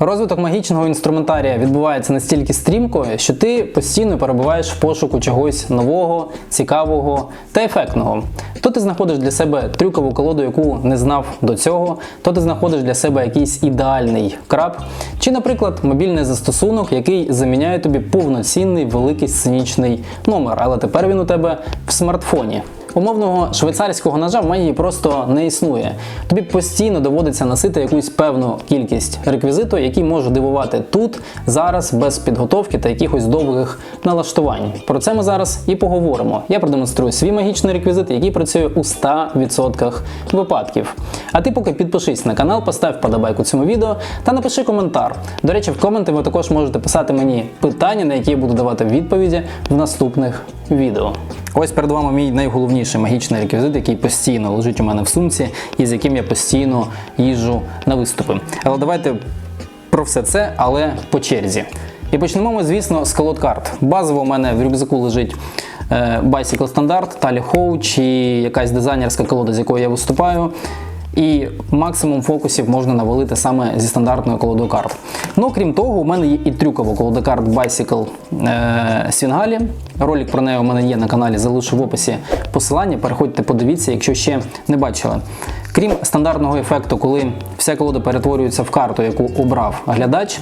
Розвиток магічного інструментарія відбувається настільки стрімко, що ти постійно перебуваєш в пошуку чогось нового, цікавого та ефектного. То ти знаходиш для себе трюкову колоду, яку не знав до цього, то ти знаходиш для себе якийсь ідеальний краб, чи, наприклад, мобільний застосунок, який заміняє тобі повноцінний великий сценічний номер, але тепер він у тебе в смартфоні. Умовного швейцарського ножа в магії просто не існує. Тобі постійно доводиться носити якусь певну кількість реквізиту, який може дивувати тут, зараз, без підготовки та якихось довгих налаштувань. Про це ми зараз і поговоримо. Я продемонструю свій магічний реквізит, який працює у 100% випадків. А ти поки підпишись на канал, постав вподобайку цьому відео та напиши коментар. До речі, в коменти ви також можете писати мені питання, на які я буду давати відповіді в наступних відео. Ось перед вами мій найголовніший магічний реквізит, який постійно лежить у мене в сумці і з яким я постійно їжджу на виступи. Але давайте про все це, але по черзі. І почнемо ми, звісно, з колод карт. Базово у мене в рюкзаку лежить е, Bicycle Standard, Tally Ho чи якась дизайнерська колода, з якою я виступаю. І максимум фокусів можна навалити саме зі стандартної колодокарт. Ну, крім того, у мене є і трюкова колода карт Bicycle е, Свінгалі. Ролик про неї у мене є на каналі, залишу в описі посилання. Переходьте, подивіться, якщо ще не бачили. Крім стандартного ефекту, коли вся колода перетворюється в карту, яку обрав глядач.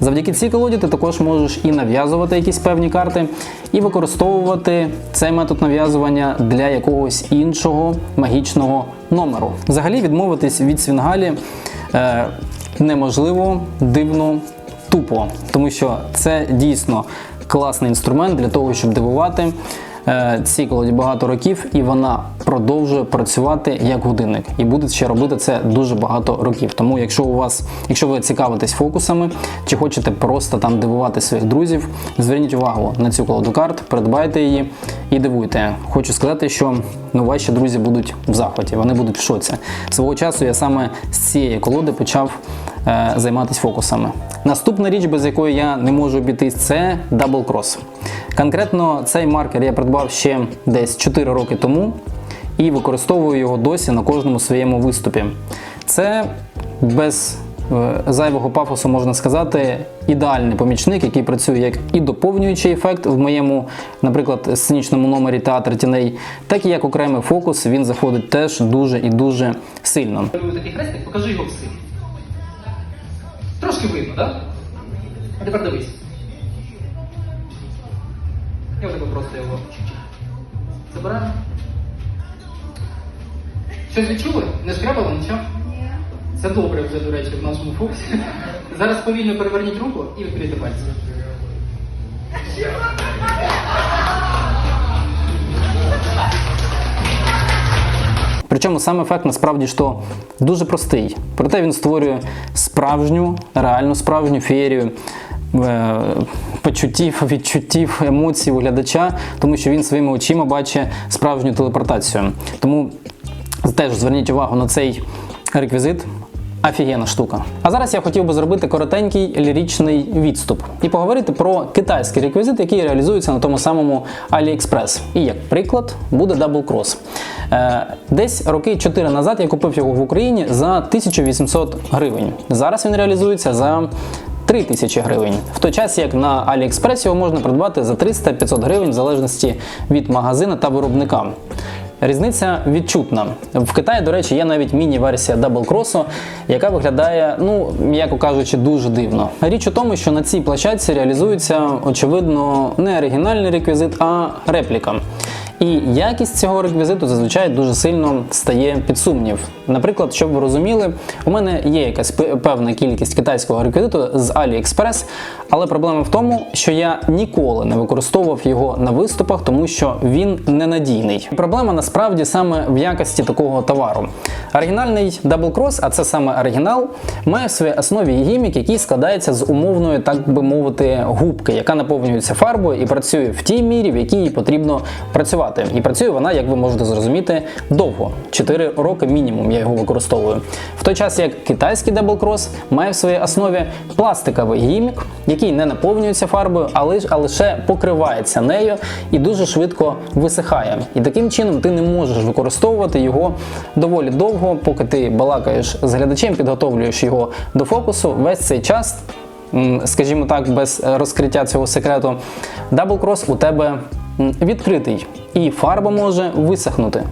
Завдяки цій колоді ти також можеш і нав'язувати якісь певні карти, і використовувати цей метод нав'язування для якогось іншого магічного номеру. Взагалі відмовитись від свінгалі е, неможливо, дивно, тупо, тому що це дійсно класний інструмент для того, щоб дивувати. Е, Цій колоді багато років, і вона продовжує працювати як годинник, і буде ще робити це дуже багато років. Тому, якщо у вас, якщо ви цікавитесь фокусами, чи хочете просто там дивувати своїх друзів, зверніть увагу на цю колоду карт, придбайте її і дивуйте. Хочу сказати, що ну, ваші друзі будуть в захваті, вони будуть в шоці. Свого часу я саме з цієї колоди почав е, займатися фокусами. Наступна річ, без якої я не можу обійтись, це Double Cross. Конкретно цей маркер я придбав ще десь 4 роки тому і використовую його досі на кожному своєму виступі. Це без е, зайвого пафосу можна сказати, ідеальний помічник, який працює як і доповнюючий ефект в моєму, наприклад, сценічному номері театр тіней, так і як окремий фокус. Він заходить теж дуже і дуже сильно. Такий хрестик, покажи його всім. Трошки видно, так? Да? А тепер дивись. І отако просто його забираємо. Щось відчули? Не шкрябало нічого? Це добре вже, до речі, в нашому фокусі. Зараз повільно переверніть руку і відкрийте пальці. Причому сам ефект насправді що дуже простий. Проте він створює справжню, реальну справжню феєрію е, почуттів, відчуттів, емоцій у глядача, тому що він своїми очима бачить справжню телепортацію. Тому теж зверніть увагу на цей реквізит. Офігенна штука. А зараз я хотів би зробити коротенький ліричний відступ і поговорити про китайський реквізит, який реалізується на тому самому AliExpress. І як приклад буде Double Cross. Е, десь роки 4 назад я купив його в Україні за 1800 гривень. Зараз він реалізується за 3 тисячі гривень. В той час, як на AliExpress його можна придбати за 300-500 гривень в залежності від магазина та виробника. Різниця відчутна. В Китаї, до речі, є навіть міні-версія Cross, яка виглядає, ну, м'яко кажучи, дуже дивно. Річ у тому, що на цій площадці реалізується, очевидно, не оригінальний реквізит, а репліка. І якість цього реквізиту зазвичай дуже сильно стає під сумнів. Наприклад, щоб ви розуміли, у мене є якась певна кількість китайського реквізиту з AliExpress, але проблема в тому, що я ніколи не використовував його на виступах, тому що він ненадійний. Проблема насправді саме в якості такого товару. Оригінальний Double Cross, а це саме оригінал, має в своїй основі гімік, який складається з умовної, так би мовити, губки, яка наповнюється фарбою і працює в тій мірі, в якій потрібно працювати. Працювати. І працює вона, як ви можете зрозуміти, довго 4 роки мінімум. Я його використовую. В той час як китайський Cross має в своїй основі пластиковий гімік, який не наповнюється фарбою, а лише, покривається нею і дуже швидко висихає. І таким чином ти не можеш використовувати його доволі довго, поки ти балакаєш з глядачем, підготовлюєш його до фокусу. Весь цей час, скажімо так, без розкриття цього секрету, Cross у тебе відкритий, і фарба може висохнути.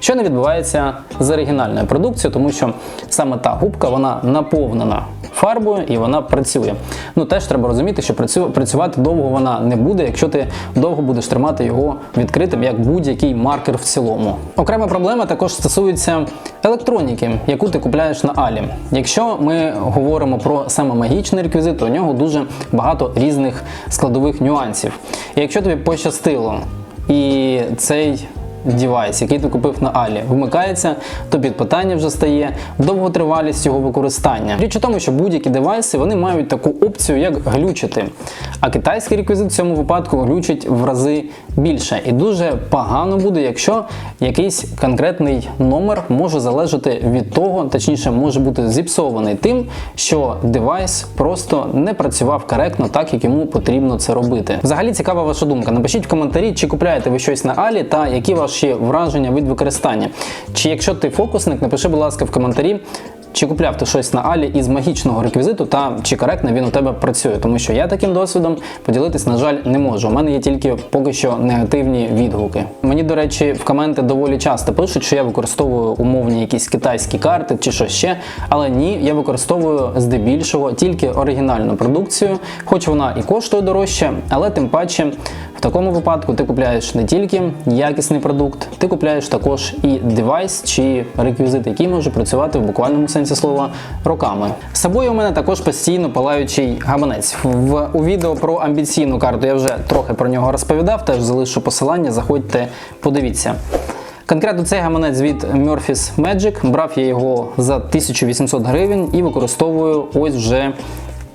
Що не відбувається з оригінальною продукцією, тому що саме та губка вона наповнена фарбою і вона працює. Ну теж треба розуміти, що працювати довго вона не буде, якщо ти довго будеш тримати його відкритим, як будь-який маркер в цілому. Окрема проблема також стосується електроніки, яку ти купляєш на Алі. Якщо ми говоримо про саме магічний реквізит, то у нього дуже багато різних складових нюансів. І якщо тобі пощастило, і цей девайс, який ти купив на Алі, вмикається, то під питання вже стає довготривалість його використання. Річ у тому, що будь-які девайси вони мають таку опцію, як глючити. А китайський реквізит в цьому випадку глючить в рази більше. І дуже погано буде, якщо якийсь конкретний номер може залежати від того, точніше, може бути зіпсований тим, що девайс просто не працював коректно, так як йому потрібно це робити. Взагалі цікава ваша думка. Напишіть в коментарі, чи купляєте ви щось на Алі та які ваші враження від використання. Чи якщо ти фокусник, напиши, будь ласка, в коментарі. Чи купляв ти щось на Алі із магічного реквізиту, та чи коректно він у тебе працює? Тому що я таким досвідом поділитись, на жаль, не можу. У мене є тільки поки що негативні відгуки. Мені, до речі, в коменти доволі часто пишуть, що я використовую умовні якісь китайські карти чи що ще. Але ні, я використовую здебільшого тільки оригінальну продукцію, хоч вона і коштує дорожче, але тим паче. Такому випадку ти купляєш не тільки якісний продукт, ти купляєш також і девайс чи реквізит, який може працювати в буквальному сенсі слова роками. З собою у мене також постійно палаючий гаманець. В у відео про амбіційну карту я вже трохи про нього розповідав, теж залишу посилання, заходьте, подивіться. Конкретно цей гаманець від Murphy's Magic. Брав я його за 1800 гривень і використовую ось вже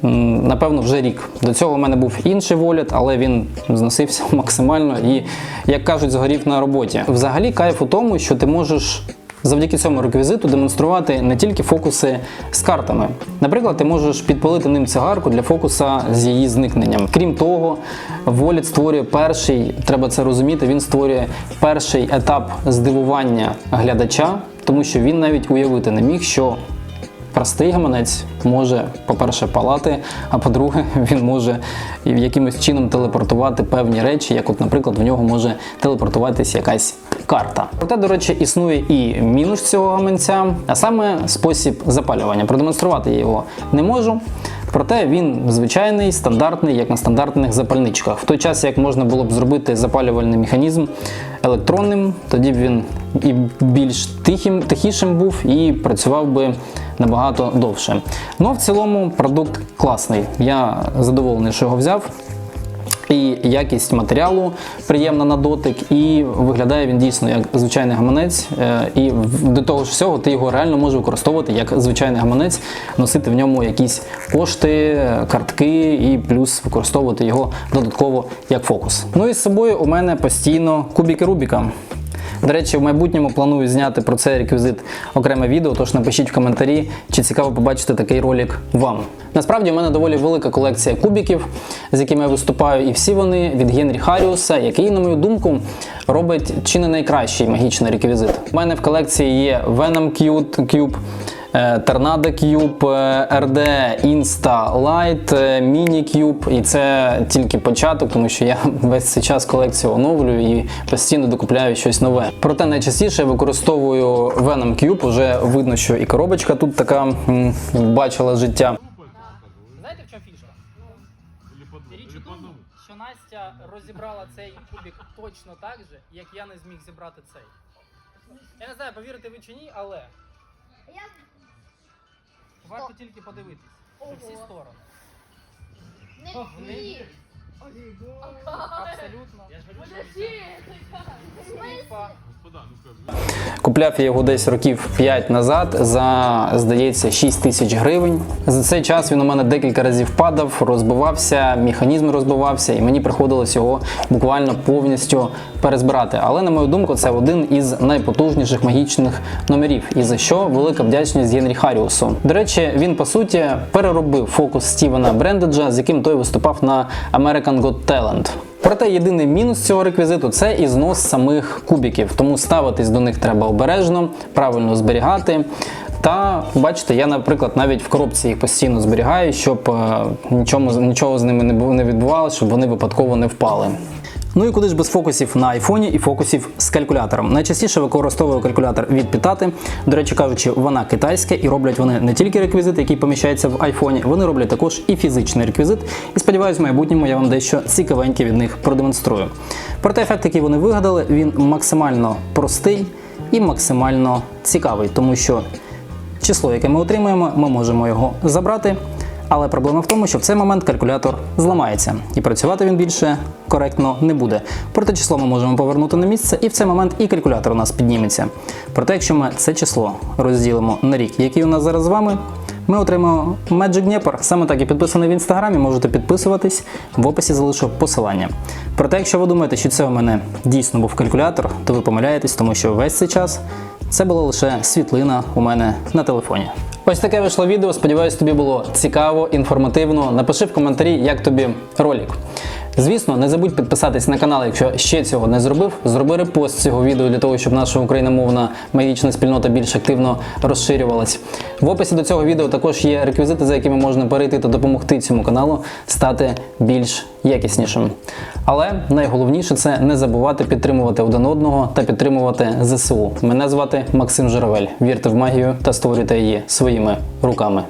Напевно, вже рік. До цього у мене був інший воліт, але він зносився максимально і, як кажуть, згорів на роботі. Взагалі, кайф у тому, що ти можеш завдяки цьому реквізиту демонструвати не тільки фокуси з картами. Наприклад, ти можеш підпалити ним цигарку для фокуса з її зникненням. Крім того, воліт створює перший, треба це розуміти, він створює перший етап здивування глядача, тому що він навіть уявити не міг, що Простий гаманець може, по-перше, палати, а по-друге, він може якимось чином телепортувати певні речі, як, от, наприклад, в нього може телепортуватися якась карта. Проте, до речі, існує і мінус цього гаманця, а саме спосіб запалювання. Продемонструвати я його не можу. Проте він звичайний, стандартний, як на стандартних запальничках. В той час, як можна було б зробити запалювальний механізм електронним, тоді б він і більш тихим, тихішим був і працював би набагато довше. Ну, в цілому продукт класний. Я задоволений, що його взяв. І якість матеріалу приємна на дотик, і виглядає він дійсно як звичайний гаманець. Е, І до того ж всього ти його реально можеш використовувати як звичайний гаманець, носити в ньому якісь кошти, картки і плюс використовувати його додатково як фокус. Ну і з собою у мене постійно кубіки Рубіка. До речі, в майбутньому планую зняти про цей реквізит окреме відео, тож напишіть в коментарі, чи цікаво побачити такий ролик вам. Насправді, у мене доволі велика колекція кубіків, з якими я виступаю, і всі вони від Генрі Харіуса, який, на мою думку, робить чи не найкращий магічний реквізит. У мене в колекції є Venom Cute Cube, е, Tornado Cube, RD Insta Light, Mini Cube. І це тільки початок, тому що я весь цей час колекцію оновлюю і постійно докупляю щось нове. Проте найчастіше я використовую Venom Cube, уже видно, що і коробочка тут така бачила життя. Знаєте, в чому фішка? Річ у тому, що Настя розібрала цей кубик точно так же, як я не зміг зібрати цей. Я не знаю, повірите ви чи ні, але Як варто тільки подивитись Ого. всі сторони. не не- вмію. Абсолютно. Купляв я його десь років 5 назад за, здається, 6 тисяч гривень. За цей час він у мене декілька разів падав, розбивався, механізм розбивався, і мені приходилось його буквально повністю перезбирати. Але, на мою думку, це один із найпотужніших магічних номерів, і за що велика вдячність Генрі Харіусу. До речі, він по суті переробив фокус Стівена Брендеджа, з яким той виступав на American Got Talent. Проте єдиний мінус цього реквізиту це і знос самих кубіків, тому ставитись до них треба обережно, правильно зберігати. Та бачите, я, наприклад, навіть в коробці їх постійно зберігаю, щоб е, нічому, нічого з ними не відбувалося, щоб вони випадково не впали. Ну і куди ж без фокусів на айфоні і фокусів з калькулятором. Найчастіше використовую калькулятор від Pitati. До речі кажучи, вона китайська і роблять вони не тільки реквізит, який поміщається в айфоні, вони роблять також і фізичний реквізит. І сподіваюсь, в майбутньому я вам дещо цікавеньке від них продемонструю. Проте ефект, який вони вигадали, він максимально простий і максимально цікавий, тому що число, яке ми отримуємо, ми можемо його забрати. Але проблема в тому, що в цей момент калькулятор зламається і працювати він більше коректно не буде. Проте число ми можемо повернути на місце, і в цей момент і калькулятор у нас підніметься. Проте, якщо ми це число розділимо на рік, який у нас зараз з вами, ми отримаємо Magic Dnieper. Саме так і підписаний в інстаграмі. Можете підписуватись. В описі залишу посилання. Проте, якщо ви думаєте, що це у мене дійсно був калькулятор, то ви помиляєтесь, тому що весь цей час це була лише світлина у мене на телефоні. Ось таке вийшло відео. Сподіваюсь, тобі було цікаво, інформативно. Напиши в коментарі, як тобі ролик. Звісно, не забудь підписатись на канал, якщо ще цього не зробив. Зроби репост цього відео для того, щоб наша україномовна магічна спільнота більш активно розширювалась. В описі до цього відео також є реквізити, за якими можна перейти та допомогти цьому каналу стати більш якіснішим. Але найголовніше це не забувати підтримувати один одного та підтримувати ЗСУ. Мене звати Максим Журавель. Вірте в магію та створюйте її своїми руками.